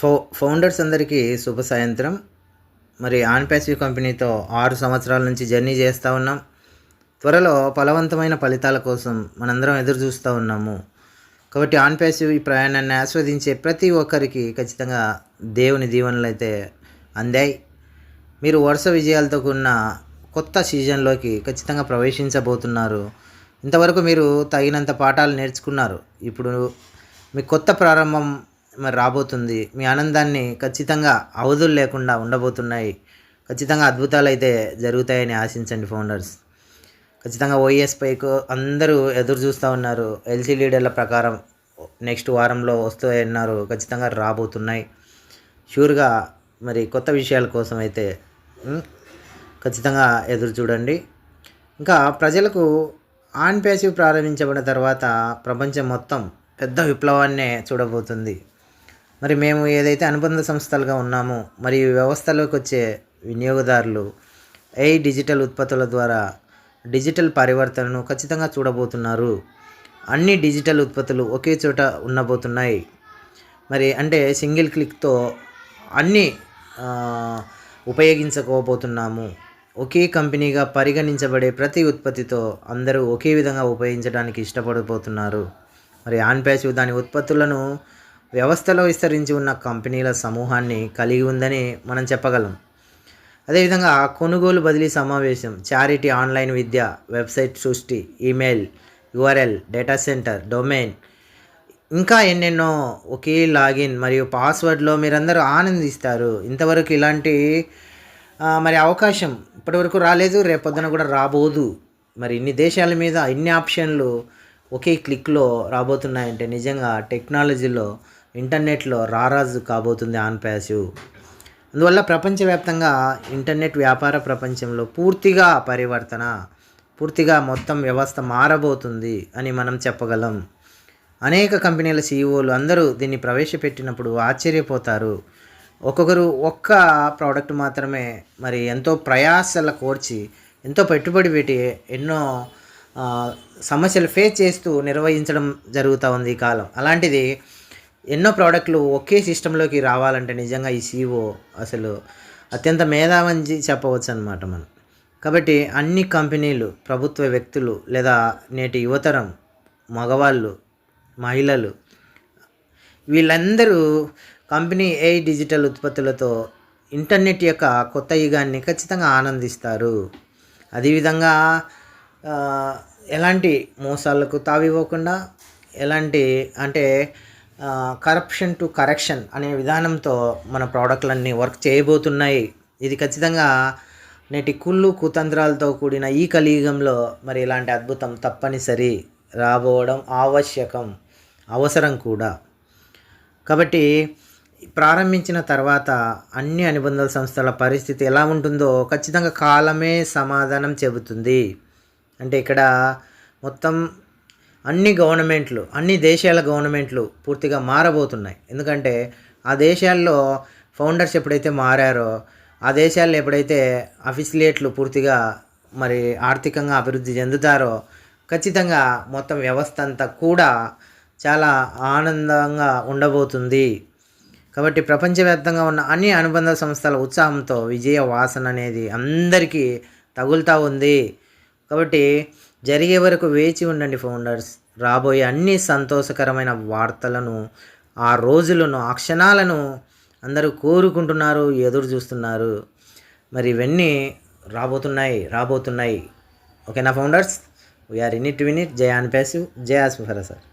ఫౌ founders అందరికీ శుభ సాయంత్రం. మరి ఆన్ ప్యాసివ్ కంపెనీతో ఆరు సంవత్సరాల నుంచి జర్నీ చేస్తూ ఉన్నాం. త్వరలో ఫలవంతమైన ఫలితాల కోసం మనందరం ఎదురు చూస్తూ ఉన్నాము. కాబట్టి ఆన్ ప్యాసివ్ ఈ ప్రయాణాన్ని ఆస్వాదించే ప్రతి ఒక్కరికి ఖచ్చితంగా దేవుని దీవెనలు అయితే అందాయి. మీరు వరుస విజయాలతో కూడిన కొత్త సీజన్లోకి ఖచ్చితంగా ప్రవేశించబోతున్నారు. ఇంతవరకు మీరు తగినంత పాఠాలు నేర్చుకున్నారు. ఇప్పుడు మీ కొత్త ప్రారంభం మరి రాబోతుంది. మీ ఆనందాన్ని ఖచ్చితంగా అవధులు లేకుండా ఉండబోతున్నాయి. ఖచ్చితంగా అద్భుతాలు అయితే జరుగుతాయని ఆశించండి ఫౌండర్స్. ఖచ్చితంగా ఓఎస్ పైకు అందరూ ఎదురు చూస్తూ ఉన్నారు. ఎల్సీ లీడర్ల ప్రకారం నెక్స్ట్ వారంలో వస్తాయన్నారు. ఖచ్చితంగా రాబోతున్నాయి. షూర్గా మరి కొత్త విషయాల కోసం అయితే ఖచ్చితంగా ఎదురు చూడండి. ఇంకా ప్రజలకు ఆన్ ప్యాసివ్ ప్రారంభించబడిన తర్వాత ప్రపంచం మొత్తం పెద్ద విప్లవాన్నే చూడబోతుంది. మరి మేము ఏదైతే అనుబంధ సంస్థలుగా ఉన్నామో మరియు వ్యవస్థలోకి వచ్చే వినియోగదారులు ఏ డిజిటల్ ఉత్పత్తుల ద్వారా డిజిటల్ పరివర్తనను ఖచ్చితంగా చూడబోతున్నారు? అన్ని డిజిటల్ ఉత్పత్తులు ఒకే చోట ఉండబోతున్నాయి. మరి అంటే సింగిల్ క్లిక్తో అన్నీ ఉపయోగించకపోతున్నాము. ఒకే కంపెనీగా పరిగణించబడే ప్రతి ఉత్పత్తితో అందరూ ఒకే విధంగా ఉపయోగించడానికి ఇష్టపడిపోతున్నారు మరి ఆన్ ప్యాచ్ దాని ఉత్పత్తులను వ్యవస్థలో విస్తరించి ఉన్న కంపెనీల సమూహాన్ని కలిగి ఉందని మనం చెప్పగలం. అదేవిధంగా కొనుగోలు బదిలీ సమావేశం చారిటీ ఆన్లైన్ విద్య వెబ్సైట్ సృష్టి email URL data centre domain ఇంకా ఎన్నెన్నో ఒకే లాగిన్ మరియు పాస్వర్డ్లో మీరందరూ ఆనందిస్తారు. ఇంతవరకు ఇలాంటి మరి అవకాశం ఇప్పటివరకు రాలేదు రేపొద్దున కూడా రాబోదు. మరి ఇన్ని దేశాల మీద ఇన్ని ఆప్షన్లు ఒకే క్లిక్లో రాబోతున్నాయంటే నిజంగా టెక్నాలజీలో ఇంటర్నెట్లో రారాజు కాబోతుంది ఆన్ ప్యాసివ్. అందువల్ల ప్రపంచవ్యాప్తంగా ఇంటర్నెట్ వ్యాపార ప్రపంచంలో పూర్తిగా పరివర్తన పూర్తిగా మొత్తం వ్యవస్థ మారబోతుంది అని మనం చెప్పగలం. అనేక కంపెనీల సీఈఓలు అందరూ దీన్ని ప్రవేశపెట్టినప్పుడు ఆశ్చర్యపోతారు. ఒక్కొక్కరు ఒక్క ప్రోడక్ట్ మాత్రమే మరి ఎంతో ప్రయాసల కోర్చి ఎంతో పెట్టుబడి పెట్టి ఎన్నో సమస్యలు ఫేస్ చేస్తూ నిర్వహించడం జరుగుతూ ఉంది ఈ కాలం. అలాంటిది ఎన్నో ప్రోడక్ట్లు ఒకే సిస్టంలోకి రావాలంటే నిజంగా ఈ సిఓ అసలు అత్యంత మేధావంజి చెప్పవచ్చు అనమాట మనం. కాబట్టి అన్ని కంపెనీలు ప్రభుత్వ వ్యక్తులు లేదా నేటి యువతరం మగవాళ్ళు మహిళలు వీళ్ళందరూ కంపెనీ ఏ డిజిటల్ ఉత్పత్తులతో ఇంటర్నెట్ యొక్క కొత్త యుగాన్ని ఖచ్చితంగా ఆనందిస్తారు. అదేవిధంగా ఎలాంటి మోసాలకు తావివ్వకుండా ఎలాంటి అంటే కరప్షన్ టు కరెక్షన్ అనే విధానంతో మన ప్రోడక్ట్లన్నీ వర్క్ చేయబోతున్నాయి. ఇది ఖచ్చితంగా నేటి కుళ్ళు కుతంత్రాలతో కూడిన ఈ కలియుగంలో మరి ఇలాంటి అద్భుతం తప్పనిసరి రాబోవడం ఆవశ్యకం అవసరం కూడా. కాబట్టి ప్రారంభించిన తర్వాత అన్ని అనుబంధ సంస్థల పరిస్థితి ఎలా ఉంటుందో ఖచ్చితంగా కాలమే సమాధానం చెబుతుంది. అంటే ఇక్కడ మొత్తం అన్ని గవర్నమెంట్లు అన్ని దేశాల గవర్నమెంట్లు పూర్తిగా మారబోతున్నాయి. ఎందుకంటే ఆ దేశాల్లో ఫౌండర్స్ ఎప్పుడైతే మారారో ఆ దేశాల్లో ఎప్పుడైతే అఫిసిలియేట్లు పూర్తిగా మరి ఆర్థికంగా అభివృద్ధి చెందుతారో ఖచ్చితంగా మొత్తం వ్యవస్థ అంతా కూడా చాలా ఆనందంగా ఉండబోతుంది. కాబట్టి ప్రపంచవ్యాప్తంగా ఉన్న అన్ని అనుబంధ సంస్థల ఉత్సాహంతో విజయ వాసన అనేది అందరికీ తగులుతూ ఉంది. కాబట్టి జరిగే వరకు వేచి ఉండండి ఫౌండర్స్ రాబోయే అన్ని సంతోషకరమైన వార్తలను ఆ రోజులను ఆ క్షణాలను అందరూ కోరుకుంటున్నారు ఎదురు చూస్తున్నారు. మరి ఇవన్నీ రాబోతున్నాయి రాబోతున్నాయి. ఓకేనా founders? We are in it win it అన్పాసివ్ జయ ఆస్మిఫరా సార్